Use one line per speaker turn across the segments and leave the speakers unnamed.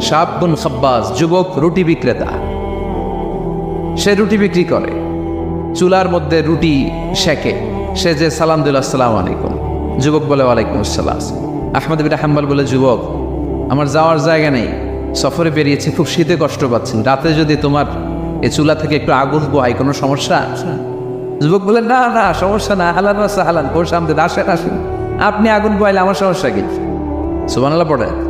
সাবগুন খাব্বাজ, যুবক, রুটি বিক্রেতা। সে রুটি বিক্রি করে। চুলার মধ্যে রুটি শেখে সে যে, সালাম দিল, আসসালাম আলাইকুম। যুবক বলে, ওয়ালাইকুম আসসালাম। আহমদ বিন হাম্বাল বলে, যুবক, আমার যাওয়ার জায়গা নেই। সফরে বেরিয়েছি, খুব শীতে কষ্ট পাচ্ছেন। রাতে যদি তোমার এ চুলা থেকে একটু আগুন পোহাই কোনো সমস্যা? যুবক বলে, না না, সমস্যা না। হালান রাস্তা হালান ওর সামনে আসেন আসেন। আপনি আগুন পোহাইলে আমার সমস্যা কি? সুবানাল্লাহ পড়ে।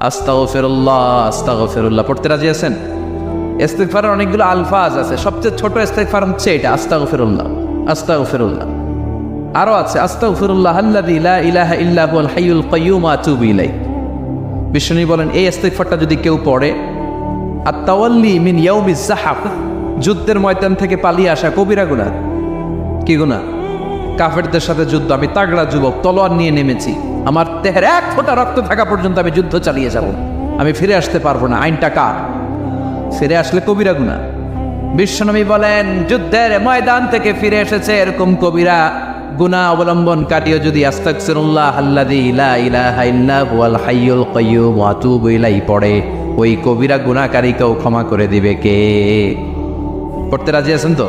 আস্তাগো ফেরুল্লাহ আস্তাগো ফিরুল্লাহ পড়তে রাজি আছেন? ইস্তেকফারের অনেকগুলো আলফাজ আছে। সবচেয়ে ছোট ইস্তেকফার হচ্ছে এটা আস্তাগো ফেরুল্লাহ আস্তাগো ফেরুল্লাহ আরও আছে আস্তাগো ফিরুল্লাহ আল্লাযী লা ইলাহা ইল্লা হুয়াল হাইয়ুল কাইয়্যুম আতুবু ইলাইহি। বিষ্ণু বলেন, এই ইস্তেগফারটা যদি কেউ পড়ে আর তাওয়াল্লি মিন ইয়াউমি জাহাব যুদ্ধের ময়দান থেকে পালিয়ে আসা কবিরা গুনাহ। কি গুনাহ? কাফেরদের সাথে যুদ্ধ, আমি তাগড়া যুবক, তলোয়ার নিয়ে নেমেছি। আমার দেহের এক ফোঁটা রক্ত থাকা পর্যন্ত আমি যুদ্ধ চালিয়ে যাব। আমি ফিরে আসতে পারব না। আইনটা কার? ফিরে আসলে কবিরা গুনাহ বিশ্বনবী বলেন, যুদ্ধের ময়দান থেকে ফিরে এসেছে এরকম কবিরা। গুনাহ অবলম্বনকারীও যদি আস্তাগফিরুল্লাহ আল্লাযী লা ইলাহা ইল্লা হুয়াল হাইয়ুল কাইয়্যুম ওয়া আতুবু ইলাইহি পড়ে। ওই কবিরা গুনাহকারীকেও ক্ষমা করে দিবে কে? পড়তে রাজি আছেন তো?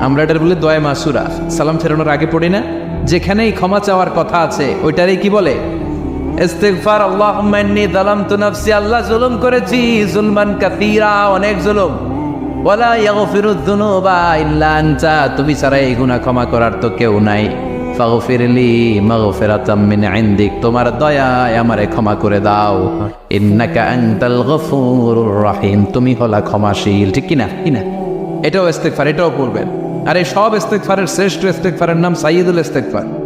আমরা এটার বলে দয়া মাসুরা। সালাম ফেরানোর আগে পড়ি না? যেখানেই ক্ষমা চাওয়ার কথা আছে, ওইটারই কি বলে? ইস্তেগফার, আল্লাহুম্মা ইন্নী যালামতু নাফসি, আল্লাহ জুলুম করেছি, জুলমান কাসীরা, অনেক জুলুম। ওয়ালা ইয়াগফিরুয যুনুবা ইল্লা আনতা, তুমি ছাড়া এই গুনাহ ক্ষমা করার তো কেউ নাই। ফাগফিরলি মাগফিরাতাম মিন ইনদিক, তোমার দয়ায় আমারে ক্ষমা করে দাও। ইন্নাকা আনতাল গফুরুর রহিম, তুমি হলা ক্ষমাশীল, ঠিক কি না কি না এটাও ইস্তেগফার এটাও পড়বেন। আর এই সব ইস্তেকফারের শ্রেষ্ঠ ইস্তেকফারের নাম সাইয়েদুল ইস্তেগফার।